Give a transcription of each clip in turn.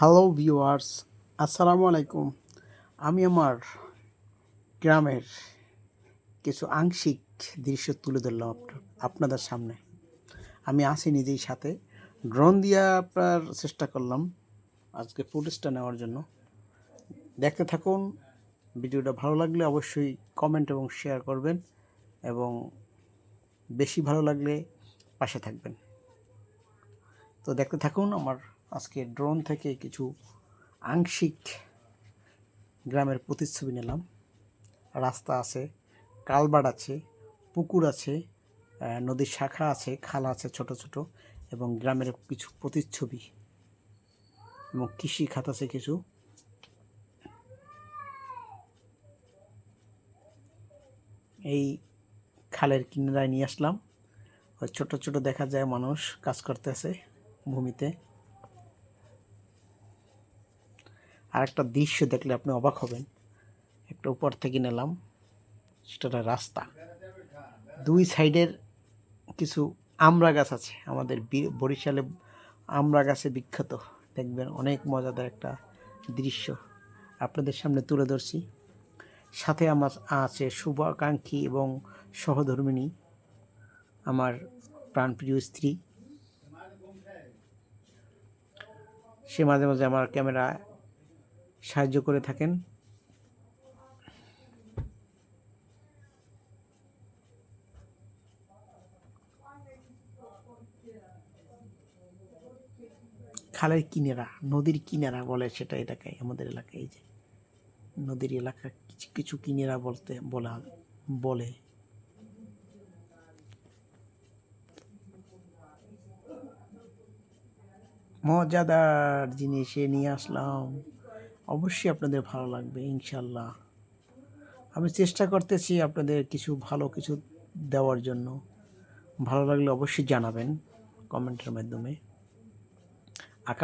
Hello viewers আসসালামু আলাইকুম আমি আমার গ্রামের কিছু আংশিক দৃশ্য তুলে ধরলাম আপনার আপনাদের সামনে। আমি আসি নিজেই সাথে। ড্রোন দিয়ে আপনার চেষ্টা করলাম আজকে ফুটেজটা নেওয়ার জন্য। দেখতে থাকুন। ভিডিওটা ভালো লাগলে অবশ্যই কমেন্ট এবং শেয়ার করবেন এবং বেশি ভালো লাগলে পাশে থাকবেন। তো দেখতে থাকুন আমার আজকে ড্রোন থেকে কিছু আংশিক গ্রামের প্রতিচ্ছবি নিলাম। রাস্তা আছে, কালবাট আছে, পুকুর আছে নদীর শাখা আছে, খাল আছে ছোট ছোট এবং গ্রামের কিছু প্রতিচ্ছবি এবং কৃষি খাত আছে কিছু। এই খালের কিনারায় নিয়ে আসলাম। ছোট ছোট দেখা যায় মানুষ কাজ করতেছে ভূমিতে। আর একটা দৃশ্য দেখলে আপনি অবাক হবেন। একটা উপর থেকে নিলাম, সেটা রাস্তা। দুই সাইডের কিছু আমড়া গাছ আছে, আমাদের বরিশালে আমড়া গাছে বিখ্যাত। দেখবেন অনেক মজাদার একটা দৃশ্য। আপনাদের সামনে তুলে ধরছি। সাথে আমার আছে শুভাকাঙ্ক্ষী এবং সহধর্মিণী আমার প্রাণপ্রিয় স্ত্রী। সে মাঝে মাঝে আমার ক্যামেরা সাহায্য করে থাকেন। খালের কিনারা, নদীর কিনারা বলে সেটা এটাকে আমাদের এলাকায় যে। নদীর এলাকা কিছু কিছু কিনারা বলতে, বলা, বলে। মজাদার জিনিসে নিয়ে আসলাম। অবশ্যই আপনাদের ভালো লাগবে, ইনশাল্লাহ। আমি চেষ্টা করতেছি আপনাদের কিছু ভালো কিছু দেওয়ার জন্য। ভালো লাগলে অবশ্যই জানাবেন কমেন্টের মাধ্যমে।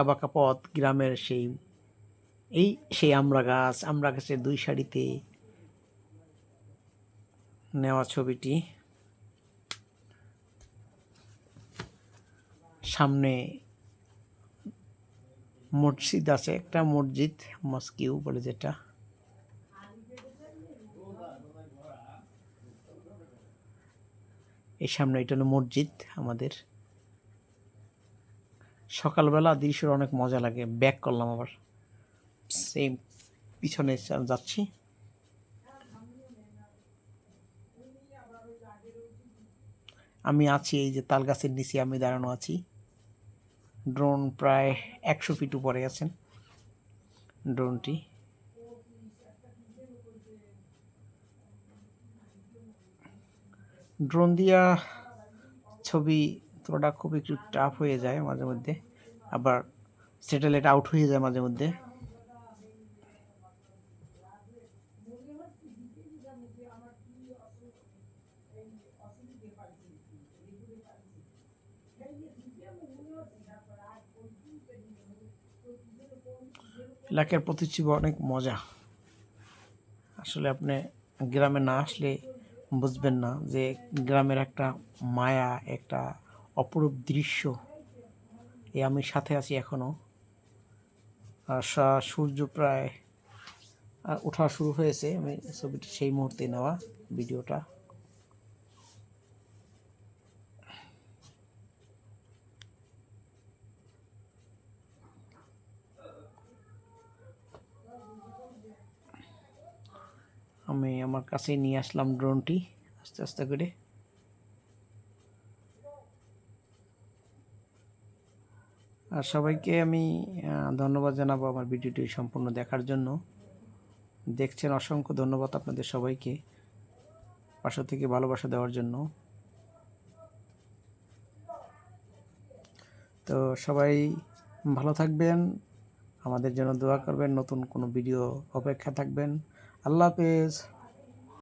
বাঁকা পথ, গ্রামের সেই, এই সেই আমড়া গাছ আমড়া গাছের দুই সারিতে নেওয়া ছবিটি। সামনে মসজিদ আছে, একটা মসজিদ মস্কিউ বলে যেটা। এই সামনে এটা হলো মসজিদ আমাদের। সকালবেলা দৃশ্যের অনেক মজা লাগে, ব্যাক করলাম আবার। সেম পিছনে যাচ্ছি। আমি আছি, এই যে তাল গাছের নিচে আমি দাঁড়ানো আছি। ড্রোন প্রায় একশো ফিট উপরে আছেন, ড্রোনটি। ড্রোন দিয়া ছবি তোলাটা খুব একটু টাফ হয়ে যায় মাঝে মধ্যে, আবার স্যাটেলাইট আউট হয়ে যায় মাঝে মধ্যে। এলাকার প্রতিচ্ছবি অনেক মজা। আসলে আপনি গ্রামে না আসলে বুঝবেন না যে গ্রামের একটা মায়া, একটা অপরূপ দৃশ্য এ আমি সাথে আছি এখনও সূর্য প্রায় ওঠা শুরু হয়েছে। আমি ছবিটি সেই মুহূর্তে নেওয়া, ভিডিওটা। আমি আমার কাছে নিয়ে আসলাম ড্রোনটি, আস্তে আস্তে করে। আর সবাইকে আমি ধন্যবাদ জানাব আমার ভিডিওটি সম্পূর্ণ দেখার জন্য। দেখছেন, অসংখ্য ধন্যবাদ আপনাদের সবাইকে পাশে থেকে ভালোবাসা দেওয়ার জন্য। তো সবাই ভালো থাকবেন, আমাদের জন্য দোয়া করবেন, নতুন কোনো ভিডিও অপেক্ষা থাকবেন। আল্লাহ হাফেজ